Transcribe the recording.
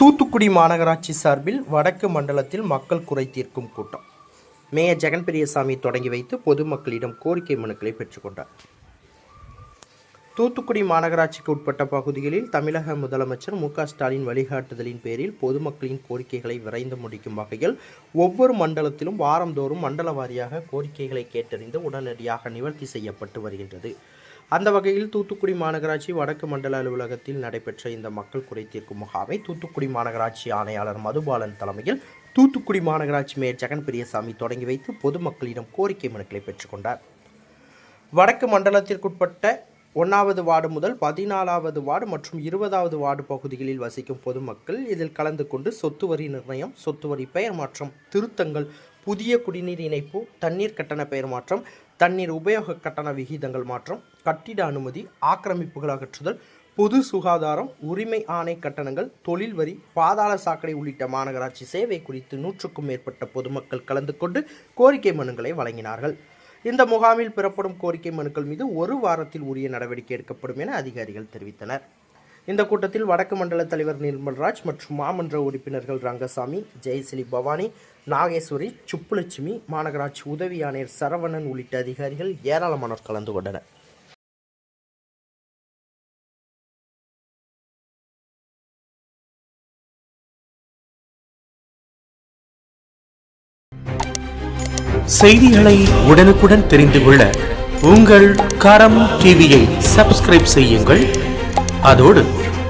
தூத்துக்குடி மாநகராட்சி சார்பில் வடக்கு மண்டலத்தில் மக்கள் குறை தீர்க்கும் கூட்டம். மேயர் ஜெகன் பெரியசாமி தொடங்கி வைத்து பொதுமக்களிடம் கோரிக்கை மனுக்களை பெற்றுக்கொண்டார் தூத்துக்குடி மாநகராட்சிக்கு உட்பட்ட பகுதிகளில் தமிழக முதலமைச்சர் மு ஸ்டாலின் வழிகாட்டுதலின் பேரில் பொதுமக்களின் கோரிக்கைகளை விரைந்து முடிக்கும் வகையில் ஒவ்வொரு மண்டலத்திலும் வாரந்தோறும் மண்டல வாரியாக கோரிக்கைகளை கேட்டறிந்து உடனடியாக நிவர்த்தி செய்யப்பட்டு வருகின்றது. அந்த வகையில் தூத்துக்குடி மாநகராட்சி வடக்கு மண்டல அலுவலகத்தில் நடைபெற்ற இந்த மக்கள் குறை தீர்க்கும் முகாமை தூத்துக்குடி மாநகராட்சி ஆணையாளர் மதுபாலன் தலைமையில் தூத்துக்குடி மாநகராட்சி மேயர் ஜெகன் பிரியசாமி தொடங்கி வைத்து பொதுமக்களிடம் கோரிக்கை மனுக்களை பெற்றுக்கொண்டார் வடக்கு மண்டலத்திற்குட்பட்ட ஒன்றாவது வார்டு முதல் பதினாலாவது வார்டு மற்றும் இருபதாவது வார்டு பகுதிகளில் வசிக்கும் பொதுமக்கள் இதில் கலந்து கொண்டு சொத்து வரி நிர்ணயம் சொத்து வரி பெயர் மாற்றம் திருத்தங்கள் புதிய குடிநீர் இணைப்பு தண்ணீர் கட்டண பெயர் மாற்றம் தண்ணீர் உபயோக கட்டண விகிதங்கள் மாற்றம் கட்டிட அனுமதி ஆக்கிரமிப்புகள் அகற்றுதல் பொது சுகாதாரம் உரிமை ஆணை கட்டணங்கள் தொழில் வரி பாதாள சாக்கடை உள்ளிட்ட மாநகராட்சி சேவை குறித்து நூற்றுக்கும் மேற்பட்ட பொதுமக்கள் கலந்து கொண்டு கோரிக்கை மனுக்களை வழங்கினார்கள். இந்த முகாமில் பெறப்படும் கோரிக்கை மனுக்கள் மீது ஒரு வாரத்தில் உரிய நடவடிக்கை எடுக்கப்படும் என அதிகாரிகள் தெரிவித்தனர். இந்த கூட்டத்தில் வடக்கு மண்டல தலைவர் நிர்மல்ராஜ் மற்றும் மாமன்ற உறுப்பினர்கள் ரங்கசாமி ஜெயசிலி பவானி நாகேஸ்வரி சுப்புலட்சுமி மாநகராட்சி உதவி ஆணையர் சரவணன் உள்ளிட்ட அதிகாரிகள் ஏராளமானோர் கலந்து கொண்டனர். செய்திகளை உடனுக்குடன் தெரிந்து கொள்ள உங்கள் கரம் டிவியை சப்ஸ்கிரைப் செய்யுங்கள். அதோடு